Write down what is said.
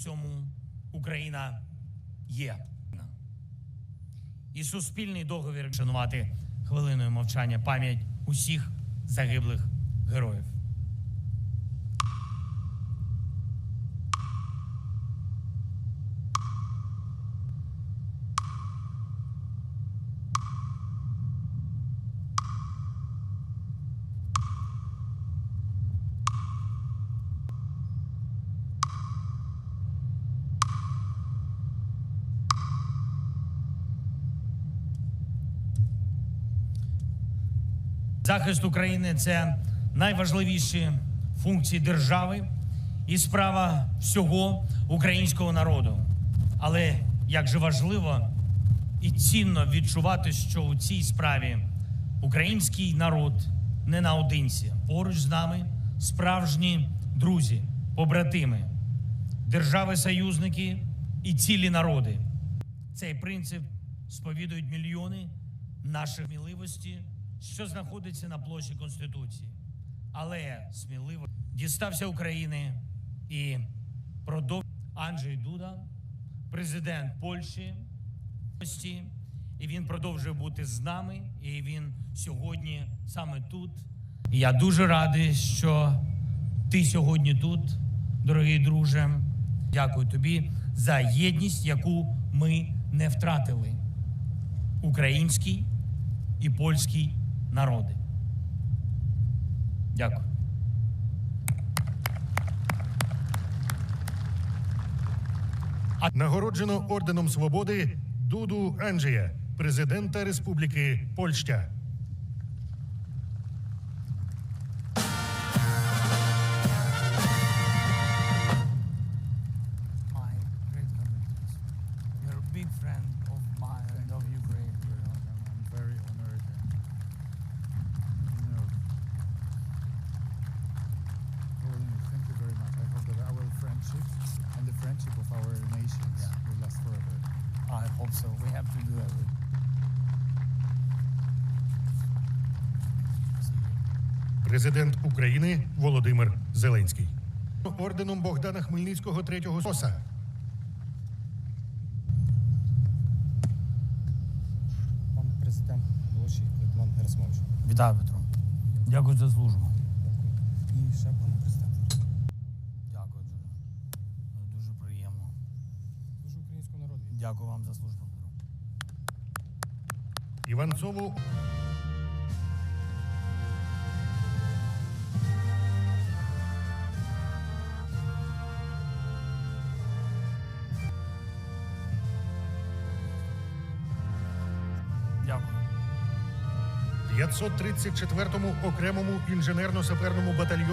цьому Україна є. І суспільний договір шанувати хвилиною мовчання пам'ять усіх загиблих героїв. Захист України це найважливіші функції держави і справа всього українського народу. Але як же важливо і цінно відчувати, що у цій справі український народ не наодинці. Поруч з нами справжні друзі, побратими, держави-союзники і цілі народи. Цей принцип сповідують мільйони наших сміливості, що знаходиться на площі Конституції. Але сміливо дістався України і продов Анджей Дуда, президент Польщі. І він продовжує бути з нами, і він сьогодні саме тут. Я дуже радий, що ти сьогодні тут, дорогий друже. Дякую тобі за єдність, яку ми не втратили. Український і польський народи. Дякую. Нагороджено орденом свободи Дуду Анджія, президента Республіки Польща. Friend of mine and of Ukraine. I'm very I hope so. We have to do that. Президент України Володимир Зеленський. Орденом Богдана Хмельницького третього соса. Пан президент Волошій Литван Герасимович. Вітаю, Петро. Дякую за службу. Дякую. І ще пан президент. Дякую дуже. Дуже приємно. Дуже українського народу. Дякую вам за службу, Іванцову Дякую. 534-му окремому інженерно-саперному батальйону.